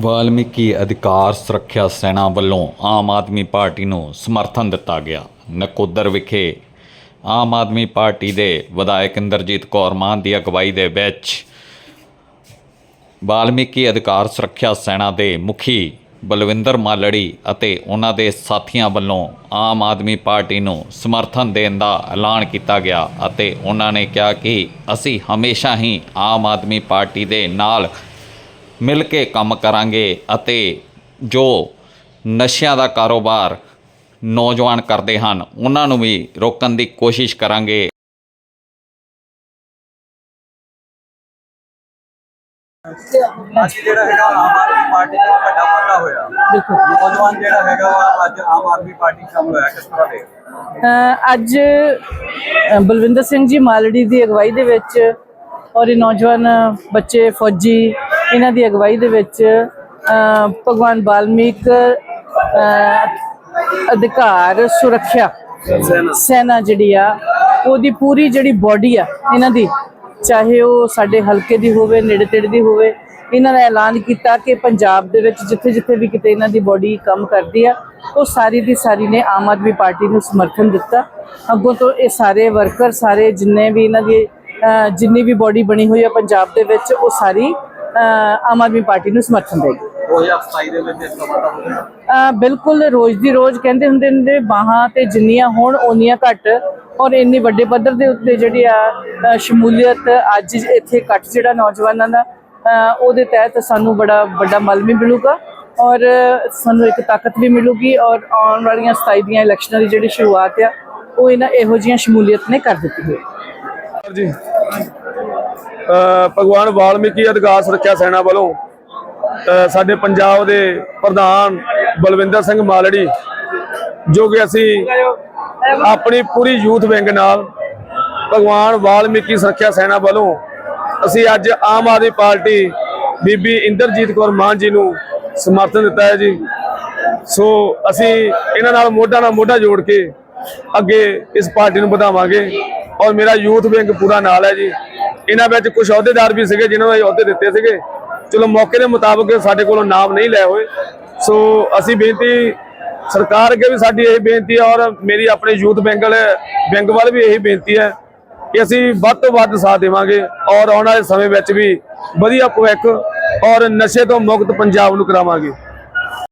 ਵਾਲਮੀਕੀ ਅਧਿਕਾਰ ਸੁਰੱਖਿਆ ਸੈਨਾ ਵੱਲੋਂ ਆਮ ਆਦਮੀ ਪਾਰਟੀ ਨੂੰ ਸਮਰਥਨ ਦਿੱਤਾ ਗਿਆ। ਨਕੋਦਰ ਵਿਖੇ ਆਮ ਆਦਮੀ ਪਾਰਟੀ ਦੇ ਵਿਧਾਇਕ ਇੰਦਰਜੀਤ ਕੌਰ ਮਾਨ ਦੀ ਅਗਵਾਈ ਦੇ ਵਿੱਚ ਵਾਲਮੀਕੀ ਅਧਿਕਾਰ ਸੁਰੱਖਿਆ ਸੈਨਾ ਦੇ ਮੁਖੀ ਬਲਵਿੰਦਰ ਮਾਲੜੀ ਅਤੇ ਉਹਨਾਂ ਦੇ ਸਾਥੀਆਂ ਵੱਲੋਂ ਆਮ ਆਦਮੀ ਪਾਰਟੀ ਨੂੰ ਸਮਰਥਨ ਦੇਣ ਦਾ ਐਲਾਨ ਕੀਤਾ ਗਿਆ ਅਤੇ ਉਹਨਾਂ ਨੇ ਕਿਹਾ ਕਿ ਅਸੀਂ ਹਮੇਸ਼ਾ ਹੀ ਆਮ ਆਦਮੀ ਪਾਰਟੀ ਦੇ ਨਾਲ ਮਿਲ ਕੇ ਕੰਮ ਕਰਾਂਗੇ ਅਤੇ ਜੋ ਨਸ਼ਿਆਂ ਦਾ ਕਾਰੋਬਾਰ ਨੌਜਵਾਨ ਕਰਦੇ ਹਨ ਉਹਨਾਂ ਨੂੰ ਵੀ ਰੋਕਣ ਦੀ ਕੋਸ਼ਿਸ਼ ਕਰਾਂਗੇ। ਅੱਜ ਜਿਹੜਾ ਹੈਗਾ ਆਮ ਆਦਮੀ ਪਾਰਟੀ ਦਾ ਵੱਡਾ ਵਾਧਾ ਹੋਇਆ। ਬਿਲਕੁਲ ਨੌਜਵਾਨ ਜਿਹੜਾ ਹੈਗਾ ਵਾ ਅੱਜ ਆਮ ਆਦਮੀ ਪਾਰਟੀ ਸ਼ਾਮਲ ਹੋਇਆ ਕਿਸ ਤਰ੍ਹਾਂ ਦੇ? ਅਹ ਅੱਜ ਅਹ ਬਲਵਿੰਦਰ ਸਿੰਘ ਜੀ ਮਾਲੜੀ ਦੀ ਅਗਵਾਈ ਦੇ ਵਿੱਚ ਔਰ ਇਹ ਨੌਜਵਾਨ ਬੱਚੇ ਫੌਜੀ ਇਹਨਾਂ ਦੀ ਅਗਵਾਈ ਦੇ ਵਿੱਚ ਭਗਵਾਨ ਵਾਲਮੀਕ ਅਹ ਅਧਿਕਾਰ ਸੁਰੱਖਿਆ ਸੈਨਾ। ਜਿਹੜੀ ਆ ਉਹਦੀ ਪੂਰੀ ਜਿਹੜੀ ਬਾਡੀ ਆ ਇਹਨਾਂ ਦੀ ਚਾਹੇ ਉਹ ਸਾਡੇ ਹਲਕੇ ਦੀ ਹੋਵੇ ਨੇੜੇ ਤੇੜੇ ਦੀ ਹੋਵੇ ਇਹਨਾਂ ਨੇ ਐਲਾਨ ਕੀਤਾ ਕਿ ਪੰਜਾਬ ਦੇ ਵਿੱਚ ਜਿੱਥੇ ਜਿੱਥੇ ਵੀ ਕਿਤੇ ਇਹਨਾਂ ਦੀ ਬਾਡੀ ਕੰਮ ਕਰਦੀ ਆ ਉਹ ਸਾਰੀ ਦੀ ਸਾਰੀ ਨੇ ਆਮ ਆਦਮੀ ਪਾਰਟੀ ਨੂੰ ਸਮਰਥਨ ਦਿੱਤਾ। ਅੱਗੋਂ ਤੋਂ ਇਹ ਸਾਰੇ ਵਰਕਰ ਸਾਰੇ ਜਿੰਨੇ ਵੀ ਇਹਨਾਂ ਦੀ ਜਿੰਨੀ ਵੀ ਬਾਡੀ ਬਣੀ ਹੋਈ ਆ ਪੰਜਾਬ ਦੇ ਵਿੱਚ ਉਹ ਸਾਰੀ ਆਮ ਆਦਮੀ ਪਾਰਟੀ ਨੂੰ ਸਮਰਥਨ ਦੇਗੀ। 2027 ਦੇ ਵਿੱਚ ਇਸ ਬਿਲਕੁਲ ਰੋਜ਼ ਦੀ ਰੋਜ਼ ਕਹਿੰਦੇ ਹੁੰਦੇ ਨੇ ਬਾਹਾਂ ਤੇ ਜਿੰਨੀਆਂ ਹੋਣ ਓਨੀਆਂ ਘੱਟ ਔਰ ਇੰਨੀ ਵੱਡੇ ਪੱਧਰ ਦੇ ਉੱਤੇ ਜਿਹੜੀ ਆ ਸ਼ਮੂਲੀਅਤ ਅੱਜ ਇੱਥੇ ਇਕੱਠ ਜਿਹੜਾ ਨੌਜਵਾਨਾਂ ਦਾ ਉਹਦੇ ਤਹਿਤ ਸਾਨੂੰ ਬੜਾ ਵੱਡਾ ਮਲ ਵੀ ਮਿਲੂਗਾ ਔਰ ਸਾਨੂੰ ਇੱਕ ਤਾਕਤ ਵੀ ਮਿਲੂਗੀ ਔਰ ਆਉਣ ਵਾਲੀਆਂ 27 ਦੀਆਂ ਇਲੈਕਸ਼ਨਾਂ ਦੀ ਜਿਹੜੀ ਸ਼ੁਰੂਆਤ ਆ ਉਹ ਇਹਨਾਂ ਇਹੋ ਜਿਹੀਆਂ ਸ਼ਮੂਲੀਅਤ ਨੇ ਕਰ ਦਿੱਤੀ ਹੋਈ। ਹੈ ਜੀ। ਭਗਵਾਨ ਵਾਲਮੀਕੀ ਅਧਿਕਾਰ ਸੁਰੱਖਿਆ ਸੈਨਾ ਵੱਲੋਂ ਸਾਡੇ ਪੰਜਾਬ ਦੇ ਪ੍ਰਧਾਨ ਬਲਵਿੰਦਰ ਸਿੰਘ ਮਾਲੜੀ, ਜੋ ਕਿ ਅਸੀਂ ਆਪਣੀ ਪੂਰੀ ਯੂਥ ਵਿੰਗ ਨਾਲ ਭਗਵਾਨ ਵਾਲਮੀਕੀ ਸੁਰੱਖਿਆ ਸੈਨਾ ਵੱਲੋਂ ਅਸੀਂ ਅੱਜ ਆਮ ਆਦਮੀ ਪਾਰਟੀ ਬੀਬੀ ਇੰਦਰਜੀਤ ਕੌਰ ਮਾਨ ਜੀ ਨੂੰ ਸਮਰਥਨ ਦਿੱਤਾ ਹੈ ਜੀ। ਸੋ ਅਸੀਂ ਇਹਨਾਂ ਨਾਲ ਮੋਢਾ ਨਾਲ ਮੋਢਾ ਜੋੜ ਕੇ ਅੱਗੇ ਇਸ ਪਾਰਟੀ ਨੂੰ ਵਧਾਵਾਂਗੇ ਔਰ ਮੇਰਾ ਯੂਥ ਵਿੰਗ ਪੂਰਾ ਨਾਲ ਹੈ ਜੀ। ਇਹਨਾਂ ਵਿੱਚ ਕੁਝ ਅਹੁਦੇਦਾਰ ਵੀ ਸੀਗੇ ਜਿਨ੍ਹਾਂ ਨੂੰ ਅਸੀਂ ਅਹੁਦੇ ਦਿੱਤੇ ਸੀਗੇ। ਚਲੋ ਮੌਕੇ ਦੇ ਮੁਤਾਬਕ ਸਾਡੇ ਕੋਲੋਂ ਨਾਮ ਨਹੀਂ ਲੈ ਹੋਏ। ਸੋ ਅਸੀਂ ਬੇਨਤੀ, ਸਰਕਾਰ ਅੱਗੇ ਵੀ ਸਾਡੀ ਇਹ ਬੇਨਤੀ ਹੈ ਔਰ ਮੇਰੀ ਆਪਣੇ ਯੂਥ ਬੈਂਗਲ, ਬੈਂਕ ਵੱਲ ਵੀ ਇਹੀ ਬੇਨਤੀ ਹੈ ਕਿ ਅਸੀਂ ਵੱਧ ਤੋਂ ਵੱਧ ਸਾਥ ਦੇਵਾਂਗੇ ਔਰ ਆਉਣ ਵਾਲੇ ਸਮੇਂ ਵਿੱਚ ਵੀ ਵਧੀਆ ਭਵਿੱਖ ਔਰ ਨਸ਼ੇ ਤੋਂ ਮੁਕਤ ਪੰਜਾਬ ਨੂੰ ਕਰਾਵਾਂਗੇ।